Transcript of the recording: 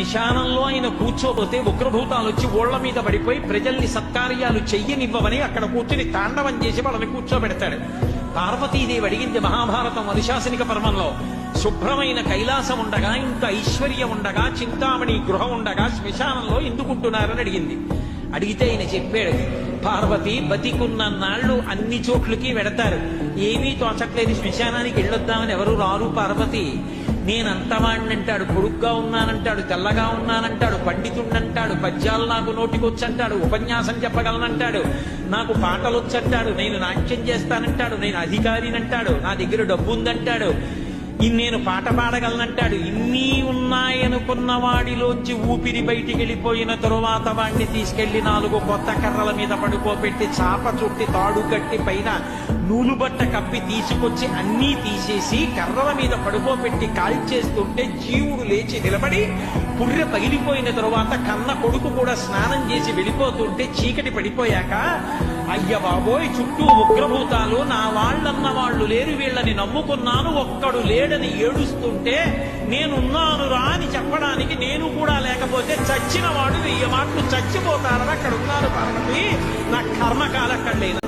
నిశానంలో ఆయన కూర్చోబోతే ఉగ్రభూతాలు వచ్చి ఓళ్ళ మీద పడిపోయి ప్రజల్ని సత్కార్యాలు చెయ్యనివ్వవని అక్కడ కూర్చుని తాండవం చేసి వాళ్ళని కూర్చోబెడతాడు. పార్వతీదేవి అడిగింది మహాభారతం అనుశాసనిక పర్వంలో శుభ్రమైన కైలాసం ఉండగా ఇంత ఐశ్వర్యం ఉండగా చింతామణి గృహం ఉండగా శ్మశానంలో ఎందుకుంటున్నారని అడిగింది. అడిగితే ఆయన చెప్పాడు పార్వతి బతికున్న నాళ్ళు అన్ని చోట్లకి వెడతారు. ఏమీ తోచట్లేదు శ్మశానానికి వెళ్ళొద్దామని ఎవరు రారు పార్వతి. నేనంతవాణ్ణంటాడు కొడుగ్గా ఉన్నానంటాడు తెల్లగా ఉన్నానంటాడు పండితుణ్ణంటాడు పద్యాలు నాకు నోటికొచ్చంటాడు ఉపన్యాసం చెప్పగలనంటాడు నాకు పాటలు వచ్చంటాడు నేను నాట్యం చేస్తానంటాడు నేను అధికారినంటాడు నా దగ్గర డబ్బు ఉందంటాడు నేను పాట పాడగలనంటాడు ఇన్ని ఉన్నాయనుకున్న వాడిలోంచి ఊపిరి బయటికి వెళ్ళిపోయిన తరువాత వాడిని తీసుకెళ్ళి నాలుగు కొత్త కర్రల మీద పడుకోబెట్టి చాప చుట్టి తాడు కట్టి పైన నూలుబట్ట కప్పి తీసుకొచ్చి అన్నీ తీసేసి కర్రల మీద పడుకోబెట్టి కాల్చేస్తుంటే జీవుడు లేచి నిలబడి పుర్రె పగిలిపోయిన తరువాత కన్న కొడుకు కూడా స్నానం చేసి వెళ్ళిపోతుంటే చీకటి పడిపోయాక అయ్య బాబోయ్ చుట్టూ ఉగ్రభూతాలు నా వాళ్ళన్న వాళ్ళు లేరు వీళ్ళని నమ్ముకున్నాను ఒక్కడు లేడని ఏడుస్తుంటే నేనున్నాను రా అని చెప్పడానికి నేను కూడా లేకపోతే చచ్చిన వాడు వెయ్యి మాటలు చచ్చిపోతారని అక్కడ ఉన్నారు పార్వతి. నా కర్మకాలక్కడ లేదు